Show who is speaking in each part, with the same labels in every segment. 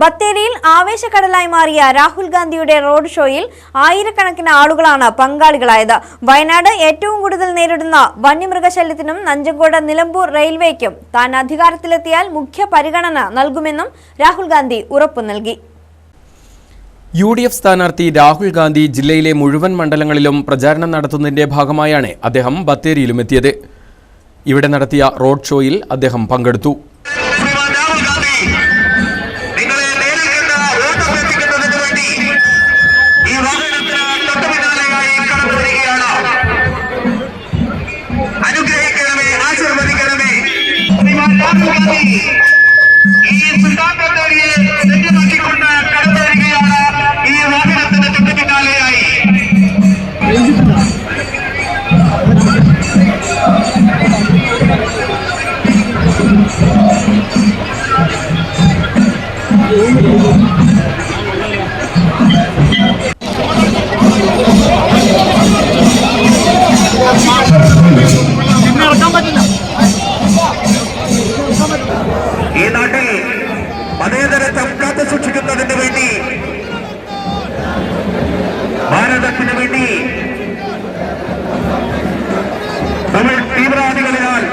Speaker 1: ബത്തേരിയിൽ ആവേശക്കടലായി മാറിയ രാഹുൽ ഗാന്ധിയുടെ റോഡ് ഷോയിൽ ആയിരക്കണക്കിന് ആളുകളാണ് പങ്കാളികളായത്. വയനാട് ഏറ്റവും കൂടുതൽ നേരിടുന്ന വന്യമൃഗശല്യത്തിനും നഞ്ചങ്കോട് നിലമ്പൂർ റെയിൽവേക്കും താൻ അധികാരത്തിലെത്തിയാൽ മുഖ്യ പരിഗണന നൽകുമെന്നും രാഹുൽ ഗാന്ധി ഉറപ്പു നൽകി.
Speaker 2: യു ഡി എഫ് സ്ഥാനാർത്ഥി രാഹുൽ ഗാന്ധി ജില്ലയിലെ മുഴുവൻ മണ്ഡലങ്ങളിലും പ്രചാരണം നടത്തുന്നതിന്റെ ഭാഗമായാണ് അദ്ദേഹം ബത്തേരിയിലും എത്തിയത്. ഇവിടെ നടത്തിയ റോഡ് ഷോയിൽ അദ്ദേഹം പങ്കെടുത്തു.
Speaker 3: ರಾಹುಲ್ ಗಾಂಧಿ ಈ ಸುಧಾಕರ್ಣಿಗೆ ಸೆಂಚು ಹಾಕಿಕೊಂಡ ಕಡತರಿಗೆಯಾದ ಈ ರಾಜರತ್ನದ ತುಟಿನಾಲೆಯಾಯಿ Thank you. ഈ നാട്ടിൽ മതേതരത്വം കാത്തു സൂക്ഷിക്കുന്നതിന് വേണ്ടി ഭാരതത്തിന് വേണ്ടി നമ്മൾ തീവ്രവാദികളിനാൽ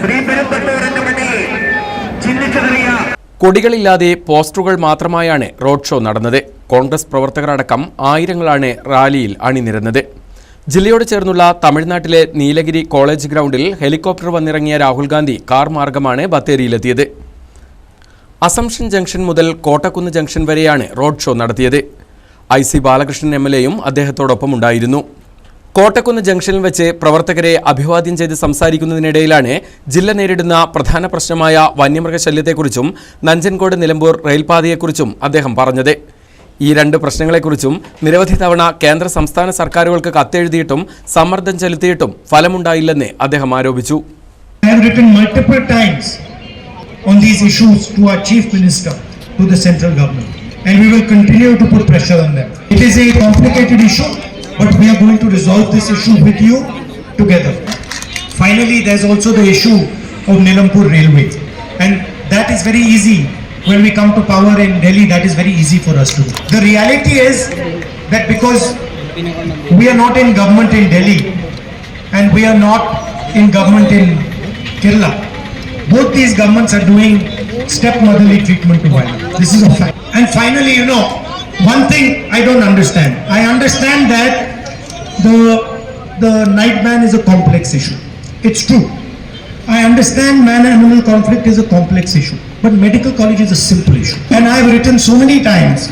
Speaker 3: ശ്രീ പെരുമ്പട്ടൂരിന് വേണ്ടി ചിഹ്നിച്ചെറിയ
Speaker 2: കൊടികളില്ലാതെ പോസ്റ്ററുകൾ മാത്രമായാണ് റോഡ് ഷോ നടന്നത്. കോൺഗ്രസ് പ്രവർത്തകരടക്കം ആയിരങ്ങളാണ് റാലിയിൽ അണിനിരന്നത്. ജില്ലയോട് ചേർന്നുള്ള തമിഴ്നാട്ടിലെ നീലഗിരി കോളേജ് ഗ്രൗണ്ടിൽ ഹെലികോപ്റ്റർ വന്നിറങ്ങിയ രാഹുൽ ഗാന്ധി കാർ മാർഗമാണ് ബത്തേരിയിലെത്തിയത്. അസംഷൻ ജംഗ്ഷൻ മുതൽ കോട്ടക്കുന്ന് ജംഗ്ഷൻ വരെയാണ് റോഡ് ഷോ നടത്തിയത്. I C Balakrishnan M L എയും അദ്ദേഹത്തോടൊപ്പം ഉണ്ടായിരുന്നു. കോട്ടക്കുന്ന് ജംഗ്ഷനിൽ വെച്ച് പ്രവർത്തകരെ അഭിവാദ്യം ചെയ്ത് സംസാരിക്കുന്നതിനിടയിലാണ് ജില്ല നേരിടുന്ന പ്രധാന പ്രശ്നമായ വന്യമൃഗശല്യത്തെക്കുറിച്ചും നഞ്ചൻകോട് നിലമ്പൂർ റെയിൽപാതയെക്കുറിച്ചും അദ്ദേഹം പറഞ്ഞത്. ഈ രണ്ട് പ്രശ്നങ്ങളെക്കുറിച്ചും നിരവധി തവണ കേന്ദ്ര സംസ്ഥാന സർക്കാരുകൾക്ക് കത്തെഴുതിയിട്ടും സമ്മർദ്ദം ചെലുത്തിയിട്ടും ഫലമുണ്ടായില്ലെന്ന് അദ്ദേഹം ആരോപിച്ചു.
Speaker 4: Finally ദോൾസോ the issue of Nilambur railway and that is very easy When we come to power in Delhi, that is very easy for us to do. The reality is that because we are not in government in Delhi, and we are not in government in Kerala. Both these governments are doing stepmotherly treatment to violence. This is a fact. And finally, you know, one thing I don't understand. I understand that the the night ban is a complex issue. It's true. I understand man-animal conflict is a complex issue, but medical college is a simple issue. And I have written so many times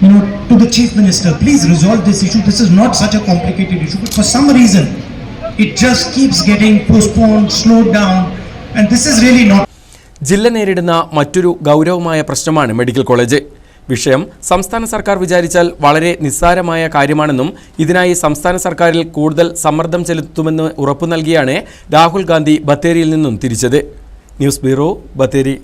Speaker 4: you know, to the chief minister, please resolve this issue. This is not such a complicated issue, but for some reason, it just keeps getting postponed, slowed down, and this is really not.
Speaker 2: ജില്ല നേരിടുന്ന മറ്റൊരു ഗൗരവമായ പ്രശ്നമാണ് medical college വിഷയം സംസ്ഥാന സർക്കാർ വിചാരിച്ചാൽ വളരെ നിസ്സാരമായ കാര്യമാണെന്നും ഇതിനായി സംസ്ഥാന സർക്കാരിൽ കൂടുതൽ സമ്മർദ്ദം ചെലുത്തുമെന്ന് ഉറപ്പു നൽകിയാണ് രാഹുൽ ഗാന്ധി ബത്തേരിയിൽ നിന്നും തിരിച്ചത്. News bureau Bathery.